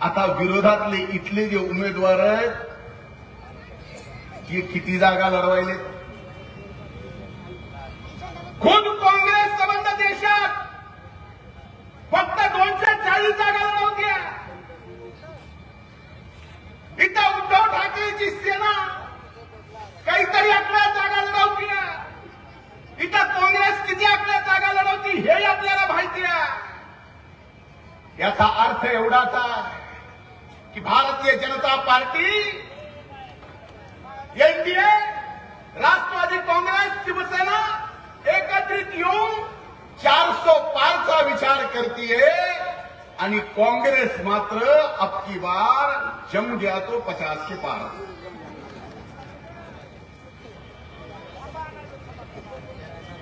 आता विरोधातले इथले जे उमेदवार आहेत ते किती जागा लढवायले? खुद काँग्रेस संबंध देशात फक्त दोनशे चाळीस जागा लढवल्या इथं उद्धव ठाकरेची सेना काहीतरी आपल्या जागा लढवल्या इथं काँग्रेस किती आपल्या जागा लढवती हे आपल्याला माहिती आहे. याचा अर्थ एवढाच आहे. की भारतीय जनता पार्टी एनडीए राष्ट्रवादी काँग्रेस शिवसेना एकत्रित येऊन चारसो पारचा विचार करतीये आणि काँग्रेस मात्र अबकी बार जम गया तो पचास के पार.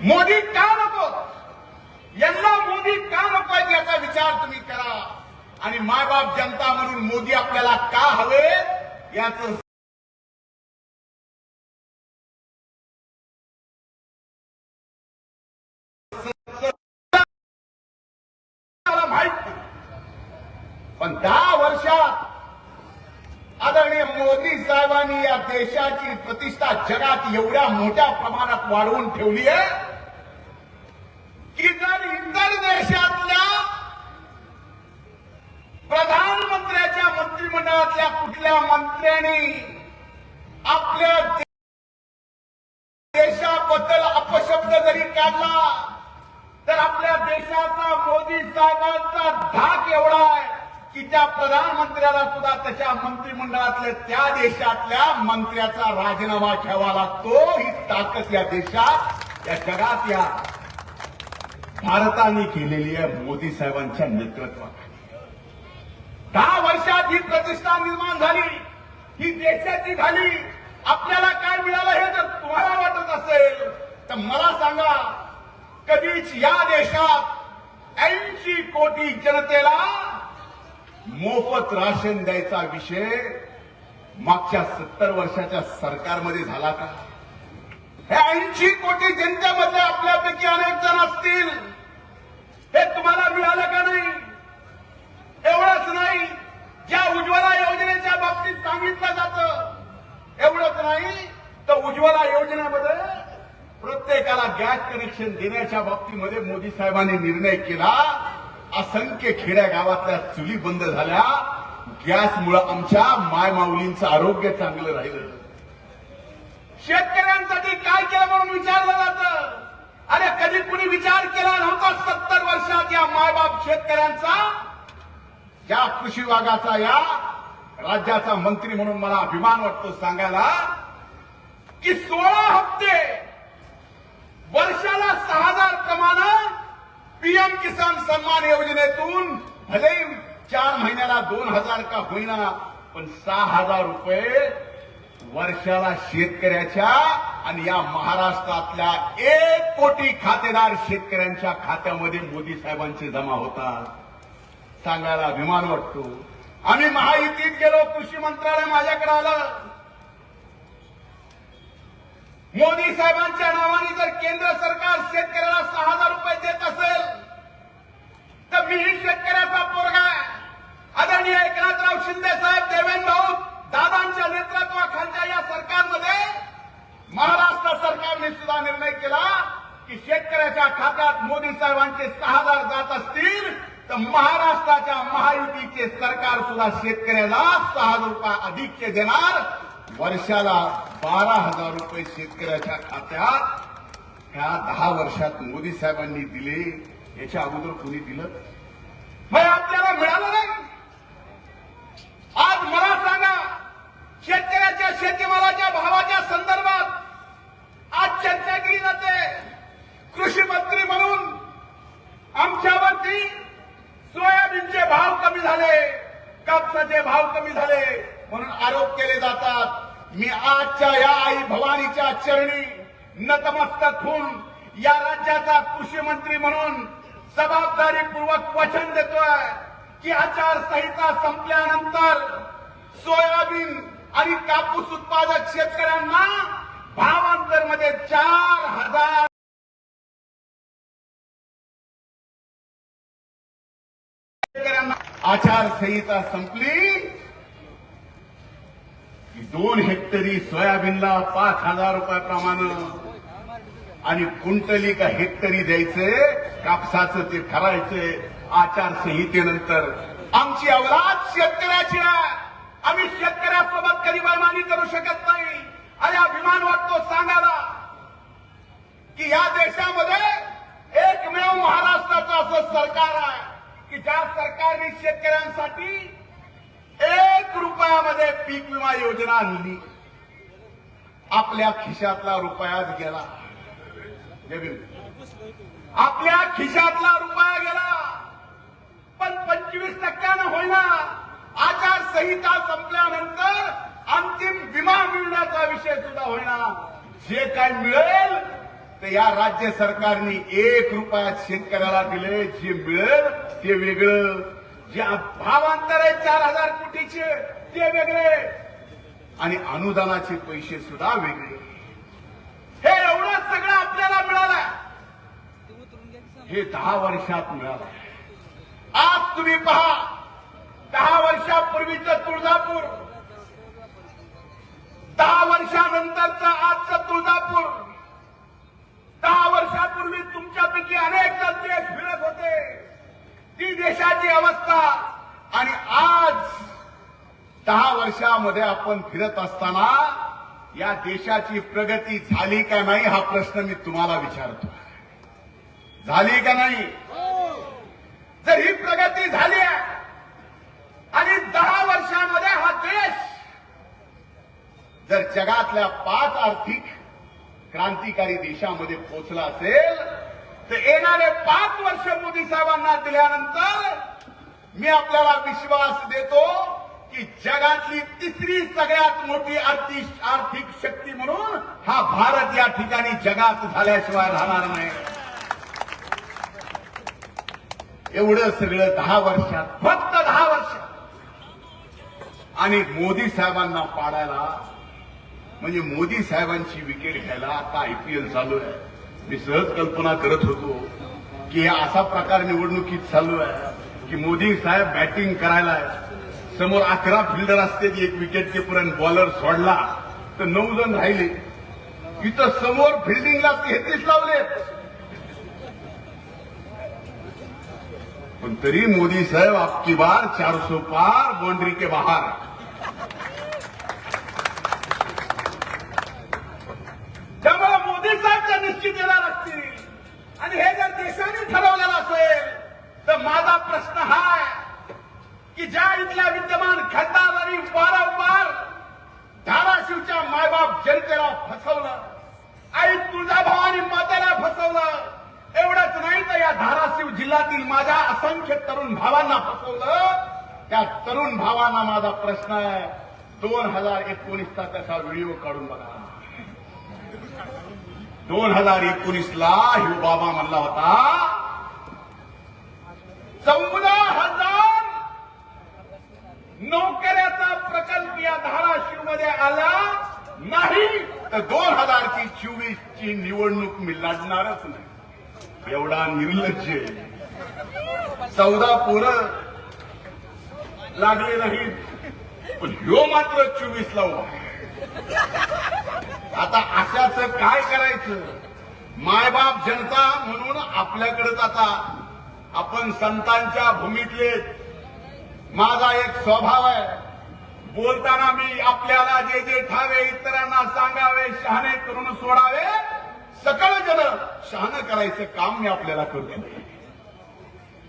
मोदी का नको? यांना मोदी का नको याचा विचार तुम्ही करा. आणि मायबाप जनता म्हणून मोदी आपल्याला का हवे याचं पण दहा वर्षात आदरणीय मोदी साहेबांनी या देशाची प्रतिष्ठा जगात एवढ्या मोठ्या प्रमाणात वाढवून ठेवली आहे की जर इतर देशातल्या प्रधानमंत्र्याच्या मंत्रिमंडळातल्या कुठल्या मंत्र्यांनी आपल्या देशाबद्दल अपशब्द जरी काढला तर आपल्या देशाचा मोदी साहेबांचा धाक एवढा आहे की त्या प्रधानमंत्र्याला सुद्धा त्याच्या मंत्रिमंडळातल्या त्या देशातल्या मंत्र्याचा राजीनामा घ्यावा लागतो. ही ताकद या देशात या जगात या भारताने केलेली आहे मोदी साहेबांच्या नेतृत्वात दहा वर्षात ही प्रतिष्ठा निर्माण झाली ही देशाची झाली. आपल्याला काय मिळालं हे जर तुम्हाला वाटत असेल तर मला सांगा कधीच या देशात ऐंशी कोटी जनतेला मोफत राशन द्यायचा विषय मागच्या सत्तर वर्षाच्या सरकारमध्ये झाला का? हे ऐंशी कोटी जनतेमध्ये आपल्यापैकी अनेक जण असतील. हे तुम्हाला मिळालं का नाही एवढंच नाही ज्या उज्ज्वला योजनेच्या बाबतीत सांगितलं जातं. एवढंच नाही तर उज्ज्वला योजनेमध्ये प्रत्येकाला गॅस कनेक्शन देण्याच्या बाबतीमध्ये मोदी साहेबांनी निर्णय केला. असंख्य खेड्या गावातल्या चुली बंद झाल्या. गॅसमुळे आमच्या मायमाऊलींचं आरोग्य चांगलं राहिलं. शेतकऱ्यांसाठी काय केलं म्हणून विचारलं जातं? अरे कधी कुणी विचार केला नव्हता सत्तर वर्षात या मायबाप शेतकऱ्यांचा? या कृषी विभागाचा या राज्याचा मंत्री म्हणून मला अभिमान वाटतो सांगायला की सोळा हप्ते वर्षाला सहा हजार प्रमाणे पीएम किसान सन्मान योजनेतून भले चार महिन्याला दोन हजार का होईना पण सहा हजार रुपये वर्षाला शेतकऱ्याच्या आणि या महाराष्ट्रातल्या एक कोटी खातेदार शेतकऱ्यांच्या खात्यामध्ये मोदी साहेबांचे जमा होतात. सांगायला अभिमान वाटतो. आम्ही महायुतीत गेलो कृषी मंत्रालय माझ्याकडे आलं. मोदी साहेबांच्या नावाने जर केंद्र सरकार शेतकऱ्याला सहा हजार रुपये देत असेल तर मीही शेतकऱ्याचा पोरगा आदरणीय एकनाथराव शिंदे साहेब देवेंद्र भाऊ दादांच्या नेतृत्वाखालच्या या सरकारमध्ये महाराष्ट्र सरकारने सुद्धा निर्णय केला की शेतकऱ्याच्या खात्यात मोदी साहेबांचे सहा हजार जात असतील. तर महाराष्ट्राच्या महायुतीचे सरकार सुद्धा शेतकऱ्याला सहा हजार रुपये अधिकचे देणार. वर्षाला बारा हजार रुपये शेतकऱ्याच्या खात्यात. ह्या दहा वर्षात मोदी साहेबांनी दिले याच्या अगोदर कोणी दिलं? मग आपल्याला मिळालं नाही. आज मला सांगा शेतकऱ्याच्या शेतीमालाच्या भावाच्या संदर्भात आज चर्चा केली जाते. कृषी मंत्री म्हणून आमच्यावरती सोयाबीनचे भाव कमी झाले कापसाचे भाव कमी झाले म्हणून आरोप केले जातात. मी आजच्या या आई भवानीच्या चरणी नतमस्तक होऊन या राज्याचा कृषी मंत्री म्हणून जबाबदारीपूर्वक वचन देतोय की आचारसंहिता संपल्यानंतर सोयाबीन आणि कापूस उत्पादक शेतकऱ्यांना भावांतरमध्ये चार हजार आचारसंहिता संपली की दोन हेक्टरी सोयाबीनला पाच हजार रुपयाप्रमाणे आणि कुंटली का हेक्टरी द्यायचंय कापसाचं ते ठरायचंय आचारसंहितेनंतर. आमची अवलाद शेतकऱ्याची आहे. आम्ही शेतकऱ्यासोबत कधी बैमानी करू शकत नाही. आणि अभिमान वाटतो सांगायला की या देशामध्ये एकमेव महाराष्ट्राचं असं सरकार आहे. की ज्या सरकारने शेतकऱ्यांसाठी एक रुपयामध्ये पीक विमा योजना आणली आपल्या खिशातला रुपयाच गेला. आपल्या खिशातला रुपया गेला पण पंचवीस टक्क्यानं होईना. आचारसंहिता संपल्यानंतर अंतिम विमा मिळण्याचा विषय सुद्धा होईना. जे काय मिळेल तर या राज्य सरकारने एक रुपयात शेतकऱ्याला दिले जे मिळेल ते वेगळं. जे भावांतर आहे चार हजार कोटीचे ते वेगळे. आणि अनुदानाचे पैसे सुद्धा वेगळे. हे एवढं सगळं आपल्याला मिळालं हे दहा वर्षात मिळालं आज तुम्ही पहा दहा वर्षापूर्वीचं तुळजापूर. दहा वर्षानंतरचं आजचं तुळजापूर. दहा वर्षापूर्वी तुमच्यापैकी अनेक जण देश फिरत होते. ती देशाची अवस्था आणि आज दहा वर्षामध्ये आपण फिरत असताना या देशाची प्रगती झाली का नाही हा प्रश्न मी तुम्हाला विचारतो. झाली का नाही? जर ही प्रगती झाली आहे आणि दहा वर्षामध्ये हा देश जर जगातल्या पाच आर्थिक क्रांतिकारी देशामध्ये पोहोचला असेल तर येणारे पाच वर्ष मोदी साहेबांना दिल्यानंतर मी आपल्याला विश्वास देतो की जगातली तिसरी सगळ्यात मोठी आर्थिक आर्थिक शक्ती म्हणून हा भारत या ठिकाणी जगात झाल्याशिवाय राहणार नाही. एवढं सगळं दहा वर्षात फक्त दहा वर्षात आणि मोदी साहेबांना पाडायला म्हणजे मोदी साहेबांची विकेट घ्यायला आता आयपीएल चालू आहे. मी सहज कल्पना करत होतो की हा असा प्रकार निवडणुकीत चालू आहे की मोदी साहेब बॅटिंग करायला समोर अकरा फिल्डर असते एक विकेट किपर बॉलर सोडला तर नऊ जण राहिले. इथं समोर फिल्डिंगला तेहतीस लावलेत. पण तरी मोदी साहेब आपकी बार चार पार बाउंड्री के बाहर त्यामुळे मोदी साहेब जर निश्चित द्यायला लागतील. आणि हे जर देशाने ठरवलेलं असेल तर माझा प्रश्न हा आहे की ज्या इथल्या विद्यमान खासदारांनी वारंवार धाराशिवच्या मायबाप जनतेला फसवलं आई तुळजाभवानी मातेला फसवलं एवढंच नाही तर या धाराशिव जिल्ह्यातील माझ्या असंख्य तरुण भावांना फसवलं त्या तरुण भावांना माझा प्रश्न आहे. दोन हजार एकोणीसचा त्याचा व्हिडिओ काढून बघा. दोन हजार एकोणीसला ह्यो बाबा म्हणला होता चौदा हजार नोकऱ्याचा प्रकल्प या धाराशिवमध्ये आला नाही तर दोन हजारची चोवीस ची निवडणूक मी लढणारच नाही. एवढा निर्लज्ज चौदा पोरं लागले नाहीत पण ह्यो मात्र चोवीसला उभा आता अशाच काय करायचं? मायबाप जनता म्हणून आपल्याकडेच आता आपण संतांच्या भूमीतले माझा एक स्वभाव आहे. बोलताना मी आपल्याला जे जे ठावे इतरांना सांगावे शहाणे करून सोडावे सकळ जन शहाणं करायचं काम मी आपल्याला करतो.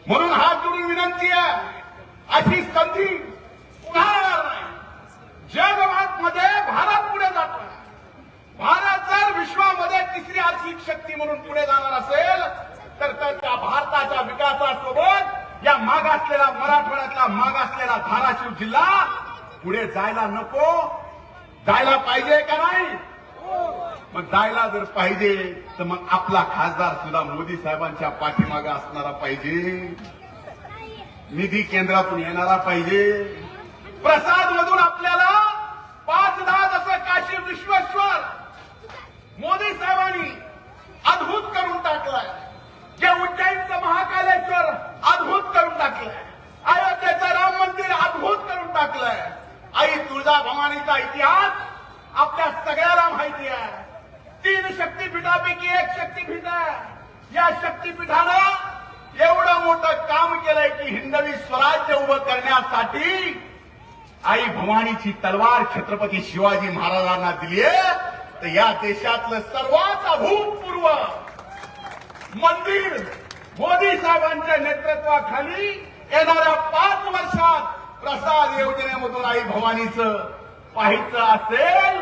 म्हणून हात जोडून विनंती आहे. अशी संधी पुन्हा येणार नाही? जगभरामध्ये भारत पुढे जातो भारत जर विश्वामध्ये तिसरी आर्थिक शक्ती म्हणून पुढे जाणार असेल तर त्या भारताच्या विकासासोबत या मागासलेला मराठवाड्यातला मागासलेला धाराशिव जिल्हा पुढे जायला नको. जायला पाहिजे का नाही? मग जायला जर पाहिजे तर मग आपला खासदार सुद्धा मोदी साहेबांच्या पाठीमागे असणारा पाहिजे. निधी केंद्रातून येणारा पाहिजे. प्रसाद मधून आपल्याला पाच दहा जसं काशी विश्वेश्वर मोदी साहेबांनी अद्भुत करून टाकलाय. जे उज्जैनचं महाकालेश्वर अद्भुत करून टाकलंय. अयोध्येचं राम मंदिर अद्भुत करून टाकलंय. आई तुळजा भवानीचा इतिहास आपल्या सगळ्याला माहिती आहे. तीन शक्तीपीठापैकी एक शक्तीपीठ आहे. या शक्तीपीठानं एवढं मोठं काम केलंय की हिंदवी स्वराज्य उभं करण्यासाठी आई भवानीची तलवार छत्रपती शिवाजी महाराजांना दिली तर या देशातलं सर्वात अभूतपूर्व मंदिर मोदी साहेबांच्या नेतृत्वाखाली येणाऱ्या पाच वर्षात प्रसाद योजनेमधून आई भवानीचं पाहायचं असेल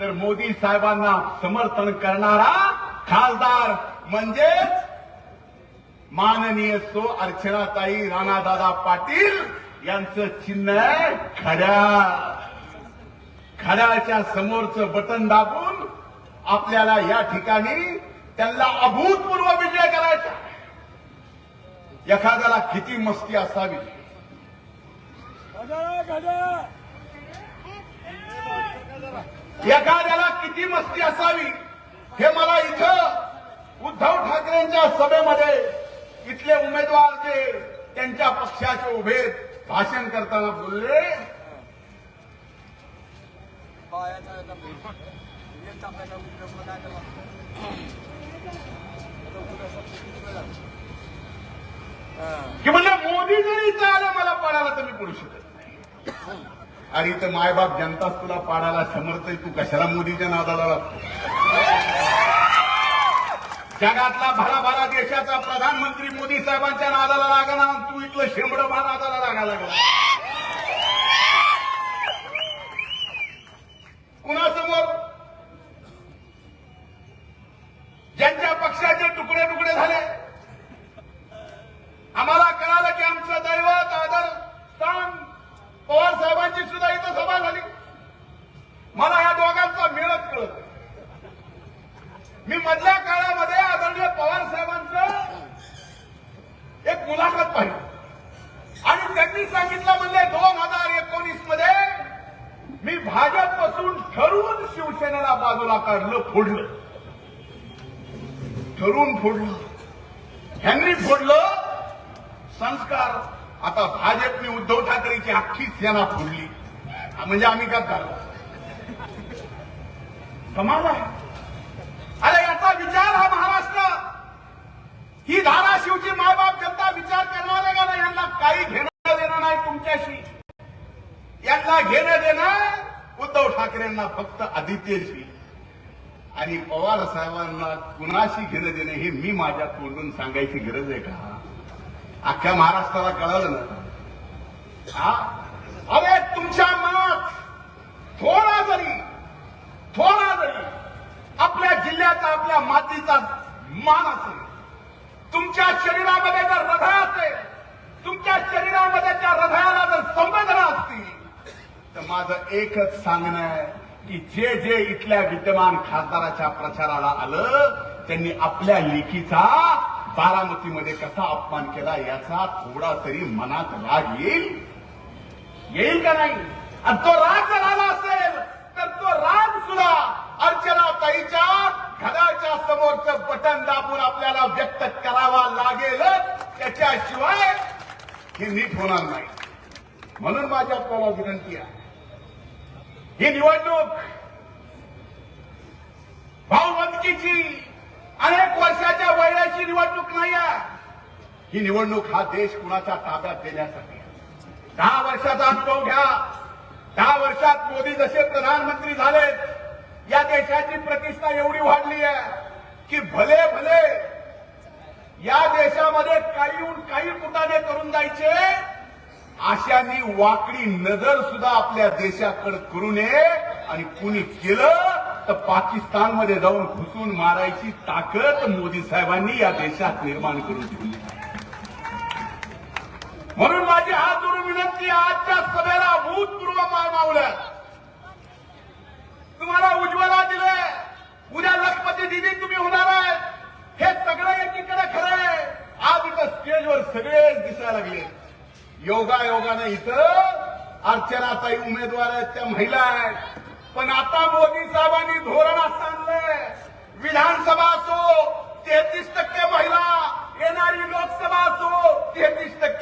तर मोदी साहेबांना समर्थन करणारा खासदार म्हणजेच माननीय सो अर्चनाताई राणादादा पाटील यांचं चिन्ह खड्या घड्याळच्या समोरचं बटन दाबून आपल्याला या ठिकाणी त्यांना अभूतपूर्व विजय करायचा एखाद्याला किती मस्ती असावी. एखाद्याला किती मस्ती असावी हे मला इथं उद्धव ठाकरेंच्या सभेमध्ये इथले उमेदवार जे त्यांच्या पक्षाचे उभे भाषण करताना बोलले की म्हणजे मोदी जरी इथं आलं मला पाडायला तर मी पडू शकत नाही. आणि इथं मायबाप जनताच तुला पाडायला समर्थ तू कशाला मोदीच्या नादाला लागतो? जगातला भरा भरा देशाचा प्रधानमंत्री मोदी साहेबांच्या नादाला लागणार तू इथलं शेंबडं भा नादाला लागायला लागला. कुणासमोर ज्यांच्या पक्षाचे तुकडे तुकडे झाले आम्हाला कळालं की आमचं दैवत आदर स्थान पवार साहेबांची सुद्धा इथं सभा झाली मला या दोघांचा मेळच कळत नाही. मी मधल्या काळामध्ये आदरणीय पवार साहेबांचं एक मुलाखत पाहिली आणि त्यांनी सांगितलं म्हणजे दोन हजार एकोणीसमध्ये मी भाजपपासून ठरवून शिवसेनेला बाजूला काढलं फोडलं ठरवून फोडलं ह्यांनी फोडलं संस्कार आता भाजपने उद्धव ठाकरेची अख्खी सेना फोडली म्हणजे आम्ही काय करतो कमाल अरे याचा विचार हा महाराष्ट्र. ही धाराशिवची मायबाप जनता विचार करणार आहे का नाही? यांना काही घेणं देणं नाही तुमच्याशी. यांना घेणं देणं उद्धव ठाकरेंना फक्त आदित्यशी. आणि पवार साहेबांना कुणाशी घेणं देणं हे मी माझ्या तोंडून सांगायची गरज आहे का? अख्ख्या महाराष्ट्राला कळालं ना? अरे तुमच्या मनात थोडा जरी थोडा जरी आपल्या जिल्ह्याचा आपल्या मातीचा मान असेल तुमच्या शरीरामध्ये जर हृदय असेल तुमच्या शरीरामध्ये त्या हृदयाला जर संवेदना असतील तर माझं एकच सांगणं आहे की जे जे इथल्या विद्यमान खासदाराच्या प्रचाराला आलं त्यांनी आपल्या लेखीचा बारामतीमध्ये कसा अपमान केला याचा थोडा तरी मनात राग येईल? येईल का नाही? आणि तो राग जर आला असेल तर तो राम सुद्धा अर्चना ताईच्या घराच्या समोरचं बटन दाबून आपल्याला व्यक्त करावा लागेलच. त्याच्याशिवाय हे नीट होणार नाही. म्हणून माझी आपल्याला विनंती आहे. ही निवडणूक भाऊबंदकीची अनेक वर्षाच्या वैराची निवडणूक नाही आहे. ही निवडणूक हा देश कुणाच्या ताब्यात देण्यासाठी दहा वर्षाचा अनुभव घ्या. दहा वर्षात मोदी जसे प्रधानमंत्री झालेत या देशाची प्रतिष्ठा एवढी वाढली आहे की भले भले या देशामध्ये काही काही कुटाने करून जायचे अशांनी वाकडी नजर सुद्धा आपल्या देशाकडे करू नये आणि कुणी केलं तर पाकिस्तानमध्ये जाऊन घुसून मारायची ताकद मोदी साहेबांनी या देशात निर्माण करून दिली आहे. म्हणून माझी हात जोडून विनंती आजच्या सभेला भूतपूर्व मार मावल्या तुम्हाला उज्ज्वला दिले उद्या लखपती दिदी तुम्ही होणार आहे. हे सगळं एकीकडे खरं आहे. आज इथं स्टेजवर सगळेच दिसायला लागले. योगा योगानं इथं अर्चनाताई उमेदवार आहेत त्या महिला आहेत. पण आता मोदी साहेबांनी धोरण असं विधानसभा असो तेहतीस टक्के महिला येणारी लोकसभा असो तेहतीस टक्के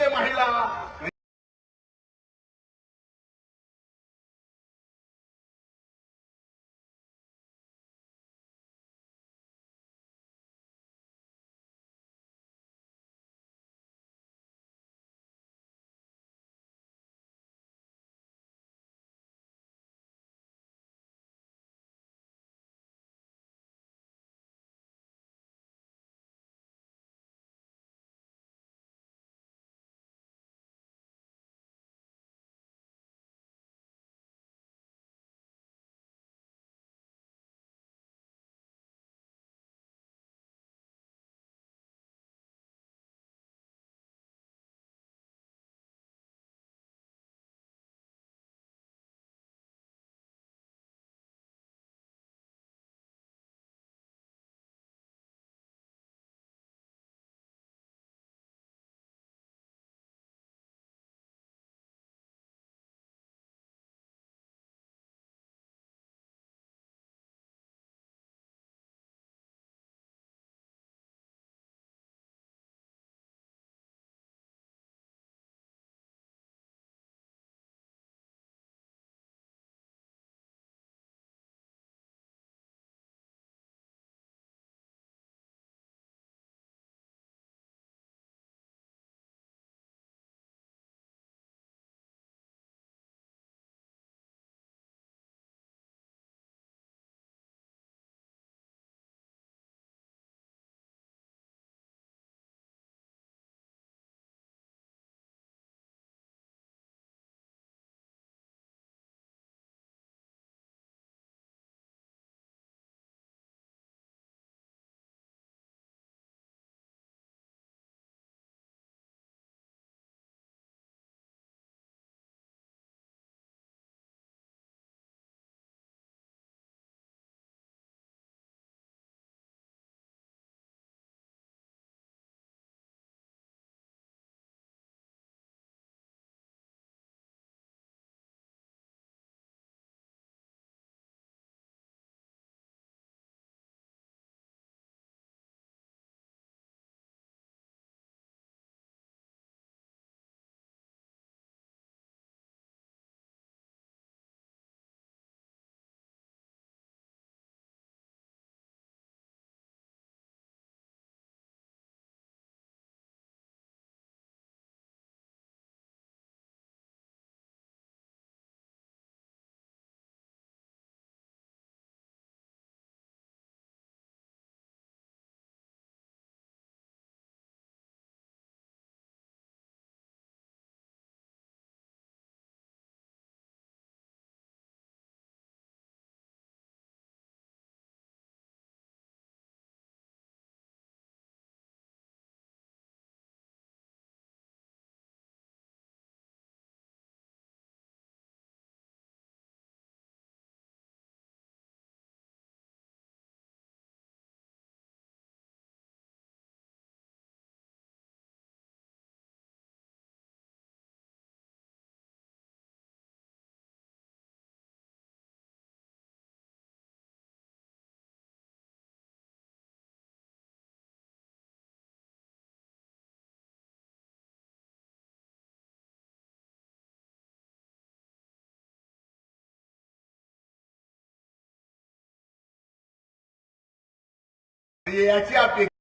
म्हणजे याची अपेक्षा